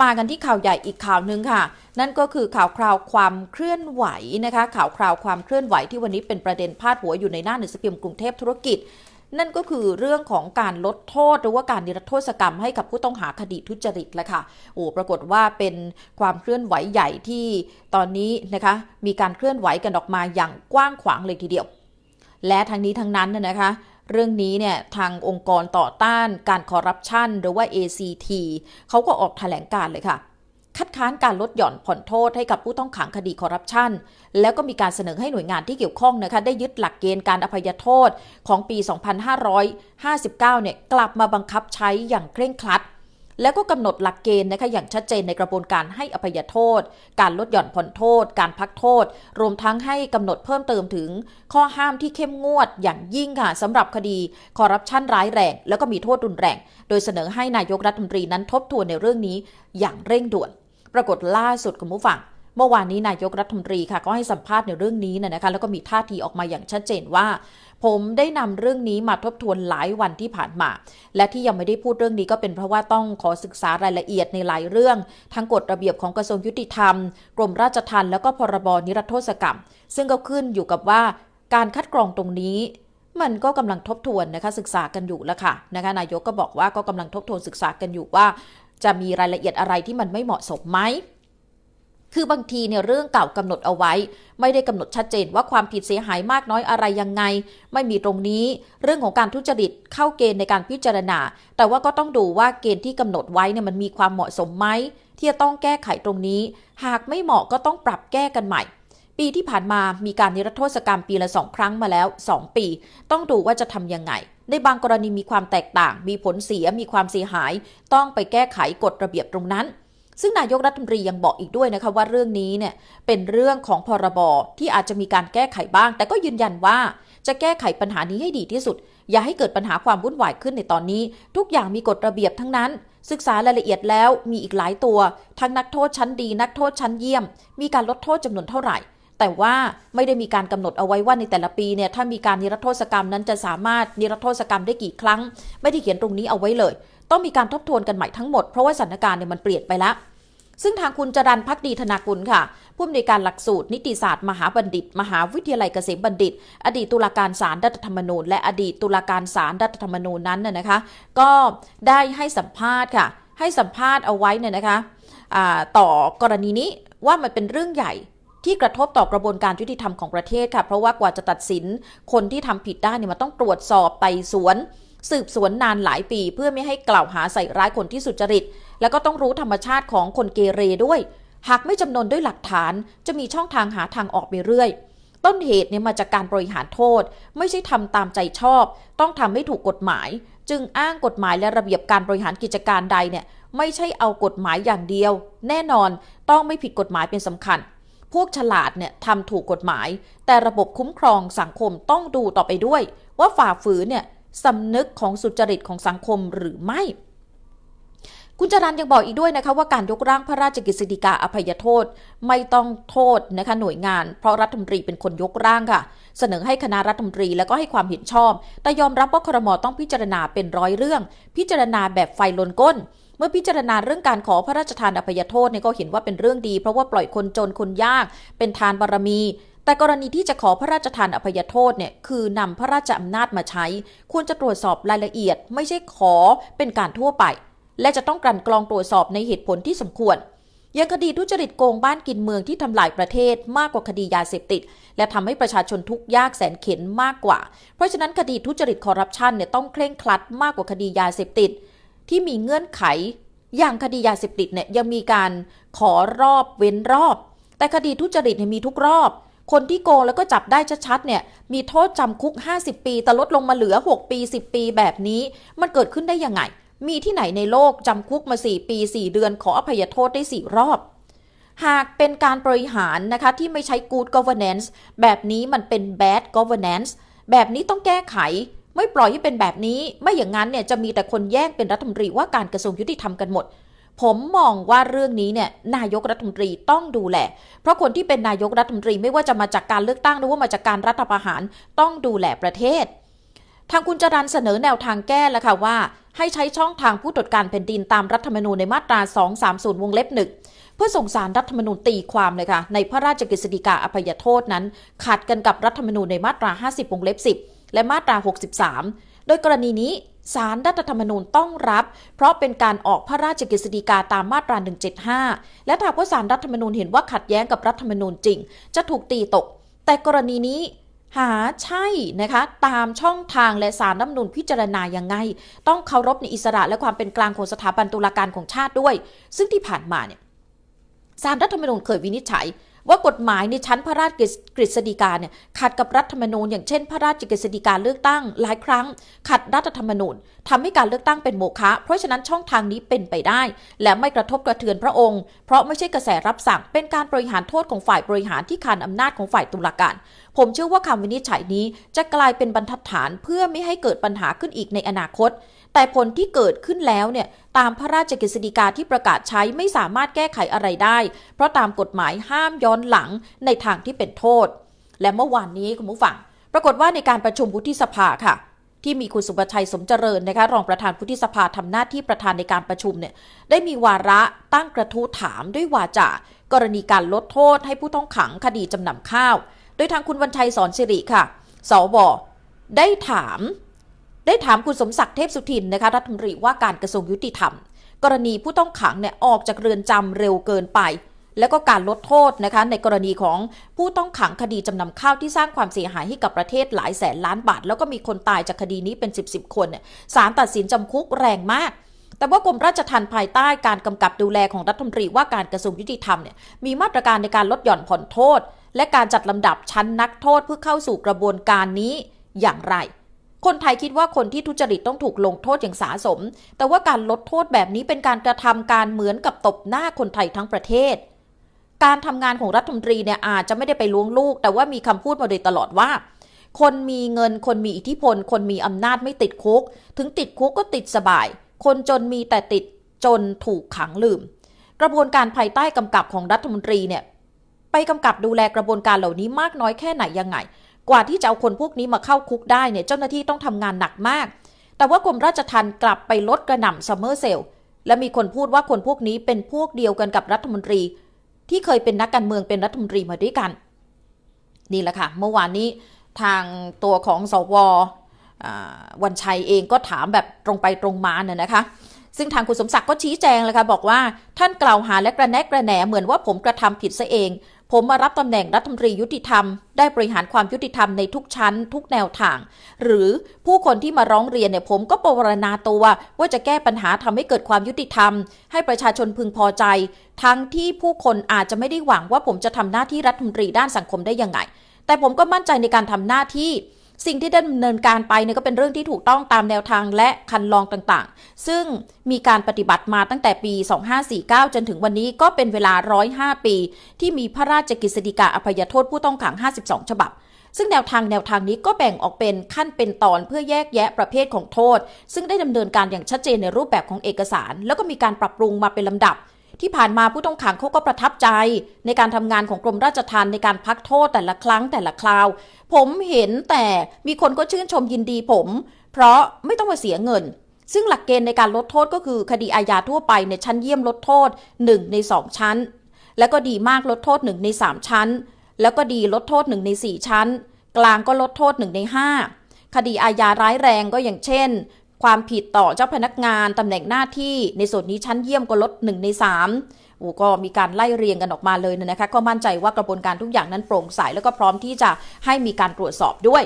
มากันที่ข่าวใหญ่อีกข่าวหนึ่งค่ะ นั่นก็คือข่าวคราวความเคลื่อนไหวนะคะ ข่าวคราวความเคลื่อนไหวที่วันนี้เป็นประเด็นพาดหัวอยู่ในหน้าหนังสือพิมพ์กรุงเทพธุรกิจ นั่นก็คือเรื่องของการลดโทษหรือว่าการนิรโทษกรรมให้กับผู้ต้องหาคดีทุจริตแหละค่ะโอ้ปรากฏว่าเป็นความเคลื่อนไหวใหญ่ที่ตอนนี้นะคะ มีการเคลื่อนไหวกันออกมาอย่างกว้างขวางเลยทีเดียวและทั้งนี้ทั้งนั้นนะนะคะ เรื่องนี้เนี่ยทางองค์กรต่อต้านการคอร์รัปชันหรือว่า ACT เขาก็ออกแถลงการเลยค่ะ คัดค้านการลดหย่อนผ่อนโทษให้กับผู้ต้องขังคดีคอร์รัปชันแล้วก็มีการเสนอให้หน่วยงานที่เกี่ยวข้องนะคะได้ยึดหลักเกณฑ์การอภัยโทษของปี 2559 เนี่ยกลับมาบังคับใช้อย่างเคร่งครัด แล้วก็กำหนดหลักเกณฑ์นะคะอย่างชัดเจนในกระบวนการให้อภัยโทษ การลดหย่อนผ่อนโทษ การพักโทษ รวมทั้งให้กำหนดเพิ่มเติมถึง ข้อห้ามที่เข้มงวดอย่างยิ่งค่ะสำหรับคดีคอร์รัปชันร้ายแรง แล้วก็มีโทษรุนแรง โดยเสนอให้นายกรัฐมนตรีนั้นทบทวนในเรื่องนี้อย่างเร่งด่วน ปรากฏล่าสุดคุณผู้ฟัง เมื่อวานนี้นายกรัฐมนตรีค่ะก็ให้สัมภาษณ์ในเรื่องนี้นะนะคะแล้วก็มีท่าทีออกมาอย่างชัดเจนว่า ผมได้นำเรื่องนี้มาทบทวนหลายวันที่ผ่านมา และที่ยังไม่ได้พูดเรื่องนี้ก็เป็นเพราะว่าต้องขอศึกษารายละเอียดในหลายเรื่อง ทั้งกฎระเบียบของกระทรวงยุติธรรม กรมราชทัณฑ์แล้วก็พรบนิรโทษกรรม ซึ่งก็ขึ้นอยู่กับว่าการคัดกรองตรงนี้มันก็กำลังทบทวนนะคะศึกษากันอยู่แล้วค่ะนะคะนายกก็บอกว่าก็กำลังทบทวนศึกษากันอยู่ว่า จะมีรายละเอียดอะไรที่มันไม่เหมาะสมไหม คือบางทีเนี่ยเรื่องเก่ากำหนดเอาไว้ ไม่ได้กำหนดชัดเจนว่าความผิดเสียหายมากน้อยอะไรยังไง ไม่มีตรงนี้ เรื่องของการทุจริตเข้าเกณฑ์ในการพิจารณา แต่ว่าก็ต้องดูว่าเกณฑ์ที่กำหนดไว้เนี่ยมันมีความเหมาะสมไหมที่จะต้องแก้ไขตรงนี้ หากไม่เหมาะก็ต้องปรับแก้กันใหม่ ปีที่ผ่านมามีการนิรโทษกรรมปีละสองครั้งมาแล้ว 2 ปี ต้องดูว่าจะทำยังไง ในบางกรณีมีความแตกต่าง มีผลเสียมีความเสียหาย ต้องไปแก้ไขกฎระเบียบตรงนั้น ซึ่งนายกรัฐมนตรียังบอกอีกด้วยนะคะว่าเรื่องนี้เนี่ยเป็นเรื่องของพรบที่อาจจะมีการแก้ไขบ้าง แต่ก็ยืนยันว่าจะแก้ไขปัญหานี้ให้ดีที่สุด อย่าให้เกิดปัญหาความวุ่นวายขึ้นในตอนนี้ ทุกอย่างมีกฎระเบียบทั้งนั้น ศึกษารายละเอียดแล้วมีอีกหลายตัว ทั้งนักโทษชั้นดี นักโทษชั้นเยี่ยม มีการลดโทษจำนวนเท่าไหร่ แต่ว่าไม่ได้มีการกำหนดเอาไว้ว่าในแต่ละปีเนี่ยถ้ามีการนิรโทษกรรมนั้นจะสามารถนิรโทษกรรมได้กี่ครั้ง ไม่ได้เขียนตรงนี้เอาไว้เลย ต้องมีการทบทวนกันใหม่ทั้งหมดเพราะว่าสถานการณ์เนี่ยมันเปลี่ยนไปแล้ว ซึ่งทางคุณจรันพักดีธนากุลค่ะ ผู้อำนวยการหลักสูตรนิติศาสตร์มหาบัณฑิต มหาวิทยาลัยเกษมบัณฑิต อดีตตุลาการศาลรัฐธรรมนูญ และอดีตตุลาการศาลรัฐธรรมนูญนั้นน่ะนะคะ ก็ได้ให้สัมภาษณ์ค่ะ ให้สัมภาษณ์เอาไว้เนี่ยนะคะต่อกรณีนี้ว่ามันเป็นเรื่องใหญ่ที่กระทบต่อกระบวนการยุติธรรมของประเทศค่ะ เพราะว่ากว่าจะตัดสินคนที่ทำผิดได้เนี่ยมันต้องตรวจสอบไต่สวน สืบสวนนานหลายปีเพื่อไม่ให้กล่าวหาใส่ร้ายคนที่สุจริต แล้วก็ต้องรู้ธรรมชาติของคนเกเรด้วย หากไม่จำนนด้วยหลักฐานจะมีช่องทางหาทางออกไปเรื่อย ต้นเหตุเนี่ยมาจากการบริหารโทษ ไม่ใช่ทำตามใจชอบ ต้องทำให้ถูกกฎหมาย จึงอ้างกฎหมายและระเบียบการบริหารกิจการใดเนี่ยไม่ใช่เอากฎหมายอย่างเดียว แน่นอนต้องไม่ผิดกฎหมายเป็นสำคัญพวกฉลาดเนี่ยทำถูกกฎหมาย แต่ระบบคุ้มครองสังคมต้องดูต่อไปด้วย ว่าฝ่าฝืนเนี่ย สำนึกของสุจริตของสังคมหรือไม่ คุณจรันยังบอกอีกด้วยนะคะว่าการยกร่างพระราชกฤษฎีกาอภัยโทษไม่ต้องโทษนะคะหน่วยงาน เพราะรัฐมนตรีเป็นคนยกร่างค่ะ เสนอให้คณะรัฐมนตรีแล้วก็ให้ความเห็นชอบ แต่ยอมรับว่าครมต้องพิจารณาเป็นร้อยเรื่อง พิจารณาแบบไฟลนก้นเมื่อพิจารณาเรื่องการขอพระราชทานอภัยโทษเนี่ยก็เห็นว่าเป็นเรื่องดี เพราะว่าปล่อยคนจนคนยากเป็นทานบารมี แต่กรณีที่จะขอพระราชทานอภัยโทษเนี่ยคือนำพระราชอำนาจมาใช้ ควรจะตรวจสอบรายละเอียด ไม่ใช่ขอเป็นการทั่วไป และจะต้องกลั่นกรองตรวจสอบในเหตุผลที่สมควรยังคดีทุจริตโกงบ้านกินเมืองที่ทำลายประเทศมากกว่าคดียาเสพติด และทำให้ประชาชนทุกข์ยากแสนเข็นมากกว่า เพราะฉะนั้นคดีทุจริตคอร์รัปชันเนี่ยต้องเคร่งครัดมากกว่าคดียาเสพติด ที่มีเงื่อนไข อย่างคดียาเสพติดเนี่ยยังมีการขอรอบเว้นรอบ แต่คดีทุจริตเนี่ยมีทุกรอบ คนที่โกงแล้วก็จับได้ชัดๆเนี่ยมีโทษจำคุก 50 ปี แต่ลดลงมาเหลือ 6 ปี 10 ปีแบบนี้ มันเกิดขึ้นได้ยังไง มีที่ไหนในโลกจำคุกมา 4 ปี 4 เดือนขออภัยโทษได้ 4 รอบ หากเป็นการบริหารนะคะที่ไม่ใช้ good governance แบบนี้มันเป็น bad governance แบบนี้ต้องแก้ไขไม่ปล่อยให้เป็นแบบนี้ ไม่อย่างนั้นเนี่ยจะมีแต่คนแย่งเป็นรัฐมนตรีว่าการกระทรวงยุติธรรมกันหมด ผมมองว่าเรื่องนี้เนี่ยนายกรัฐมนตรีต้องดูแล เพราะคนที่เป็นนายกรัฐมนตรีไม่ว่าจะมาจากการเลือกตั้งหรือว่ามาจากการรัฐประหารต้องดูแลประเทศ ทางคุณจรันเสนอแนวทางแก้แล้วค่ะว่า ให้ใช้ช่องทางผู้ตรวจการแผ่นดินตามรัฐธรรมนูญในมาตรา 230 วงเล็บหนึ่งเพื่อส่งสารรัฐธรรมนูญตีความเลยค่ะ ในพระราชกฤษฎีกาอภัยโทษนั้น ขัดกันกับรัฐธรรมนูญในมาตรา 50 วงเล็บ 10 และมาตรา 63 โดยกรณีนี้ สารรัฐธรรมนูญต้องรับ เพราะเป็นการออกพระราชกฤษฎีกาตามมาตรา 175 และถ้าหากว่าสารรัฐธรรมนูญเห็นว่าขัดแย้งกับรัฐธรรมนูญจริง จะถูกตีตก แต่กรณีนี้หาใช่นะคะตามช่องทางและสารรัฐธรรมนูญพิจารณายังไง ต้องเคารพในอิสระและความเป็นกลางของสถาบันตุลาการของชาติด้วย ซึ่งที่ผ่านมาเนี่ยสารรัฐธรรมนูญเคยวินิจฉัย ว่ากฎหมายในชั้นพระราชกฤษฎีกาเนี่ยขัดกับรัฐธรรมนูญอย่างเช่น พระราชกฤษฎีกาเลือกตั้งหลายครั้ง ขัดรัฐธรรมนูญทำให้การเลือกตั้งเป็นโมฆะเพราะฉะนั้นช่องทางนี้เป็นไปได้ และไม่กระทบกระเทือนพระองค์ เพราะไม่ใช่กระแสรับสั่งเป็นการบริหารโทษของฝ่ายบริหารที่ขานอำนาจของฝ่ายตุลาการ ผมเชื่อว่าคำวินิจฉัยนี้จะกลายเป็นบรรทัดฐานเพื่อไม่ให้เกิดปัญหาขึ้นอีกในอนาคต แต่ผลที่เกิดขึ้นแล้วเนี่ยตามพระราชกฤษฎีกาที่ประกาศใช้ไม่สามารถแก้ไขอะไรได้ เพราะตามกฎหมายห้ามย้อนหลังในทางที่เป็นโทษ และเมื่อวานนี้คุณผู้ฟัง ปรากฏว่าในการประชุมวุฒิสภาค่ะ ที่มีคุณสุประชัยสมเจริญนะคะรองประธานวุฒิสภาทำหน้าที่ประธานในการประชุมเนี่ยได้มีวาระตั้งกระทู้ถามด้วยวาจากรณีการลดโทษให้ผู้ต้องขังคดีจำนำข้าว โดยทางคุณวันชัยสอนสิริค่ะสวได้ถาม ได้ถามคุณสมศักดิ์เทพสุทินนะคะรัฐมนตรีว่าการกระทรวงยุติธรรม กรณีผู้ต้องขังเนี่ยออกจากเรือนจำเร็วเกินไป แล้วก็การลดโทษนะคะในกรณีของผู้ต้องขังคดีจำนำข้าวที่สร้างความเสียหายให้กับประเทศหลายแสนล้านบาท แล้วก็มีคนตายจากคดีนี้เป็น 10บสคนเนี่ยศาลตัดสินจำคุกแรงมากแต่ว่ากรมราชทัณฑ์ภายใต้การกำกับดูแลของรัฐมนตรีว่าการกระทรวงยุติธรรมเนี่ยมีมาตรการในการลดหย่อนผ่อนโทษ และการจัดลำดับชั้นนักโทษเพื่อเข้าสู่กระบวนการนี้อย่างไร คนไทยคิดว่าคนที่ทุจริตต้องถูกลงโทษอย่างสาสม แต่ว่าการลดโทษแบบนี้เป็นการกระทำการเหมือนกับตบหน้าคนไทยทั้งประเทศ การทำงานของรัฐมนตรีเนี่ยอาจจะไม่ได้ไปล้วงลูก แต่ว่ามีคำพูดมาโดยตลอดว่า คนมีเงิน คนมีอิทธิพล คนมีอำนาจไม่ติดคุก ถึงติดคุกก็ติดสบาย คนจนมีแต่ติดจนถูกขังลืม กระบวนการภายใต้กำกับของรัฐมนตรีเนี่ยไปกำกับดูแลกระบวนการเหล่านี้มากน้อยแค่ไหนยังไง กว่าที่จะเอาคนพวกนี้มาเข้าคุกได้เนี่ยเจ้าหน้าที่ต้องทำงานหนักมาก แต่ว่ากรมราชทัณฑ์กลับไปลดกระหน่ำซัมเมอร์เซลและมีคนพูดว่าคนพวกนี้เป็นพวกเดียวกันกับรัฐมนตรี ที่เคยเป็นนักการเมืองเป็นรัฐมนตรีมาด้วยกัน นี่แหละค่ะ เมื่อวานนี้ทางตัวของสวอวันชัยเองก็ถามแบบตรงไปตรงมาเนี่ยนะคะ ซึ่งทางคุณสมศักดิ์ก็ชี้แจงเลยค่ะบอกว่าท่านกล่าวหาและกระแนะกระแหนเหมือนว่าผมกระทำผิดซะเอง ผมมารับตำแหน่งรัฐมนตรียุติธรรม ได้บริหารความยุติธรรมในทุกชั้น ทุกแนวทาง หรือผู้คนที่มาร้องเรียนเนี่ยผมก็ปรารณาตัวว่าจะแก้ปัญหาทำให้เกิดความยุติธรรม ให้ประชาชนพึงพอใจ ทั้งที่ผู้คนอาจจะไม่ได้หวังว่าผมจะทำหน้าที่รัฐมนตรีด้านสังคมได้ยังไง แต่ผมก็มั่นใจในการทำหน้าที่ สิ่งที่ดำเนินการไปเนี่ยก็เป็นเรื่องที่ถูกต้องตามแนวทางและคันลองต่างๆ ซึ่งมีการปฏิบัติมาตั้งแต่ปี 2549 จนถึงวันนี้ก็เป็นเวลา 105 ปี ที่มีพระราชกฤษฎีกาอภัยโทษผู้ต้องขัง 52 ฉบับซึ่งแนวทางแนวทางนี้ก็แบ่งออกเป็นขั้นเป็นตอนเพื่อแยกแยะประเภทของโทษ ซึ่งได้ดำเนินการอย่างชัดเจนในรูปแบบของเอกสาร แล้วก็มีการปรับปรุงมาเป็นลำดับ ที่ผ่านมาผู้ต้องขังเขาก็ประทับใจ ในการทำงานของกรมราชทัณฑ์ในการพักโทษแต่ละครั้งแต่ละคราว ผมเห็นแต่มีคนก็ชื่นชมยินดีผม เพราะไม่ต้องมาเสียเงิน ซึ่งหลักเกณฑ์ในการลดโทษก็คือคดีอาญาทั่วไปในชั้นเยี่ยมลดโทษ 1 ใน 2 ชั้น แล้วก็ดีมากลดโทษ 1 ใน 3 ชั้น แล้วก็ดีลดโทษ 1 ใน 4 ชั้น กลางก็ลดโทษ 1 ใน 5 คดีอาญาร้ายแรงก็อย่างเช่น ความผิดต่อเจ้าพนักงานตำแหน่งหน้าที่ในส่วนนี้ชั้นเยี่ยมก็ลด1ใน3โอ้ก็มีการไล่เรียงกันออกมาเลยนะคะ ก็มั่นใจว่ากระบวนการทุกอย่างนั้นโปร่งใสแล้วก็พร้อมที่จะให้มีการตรวจสอบด้วย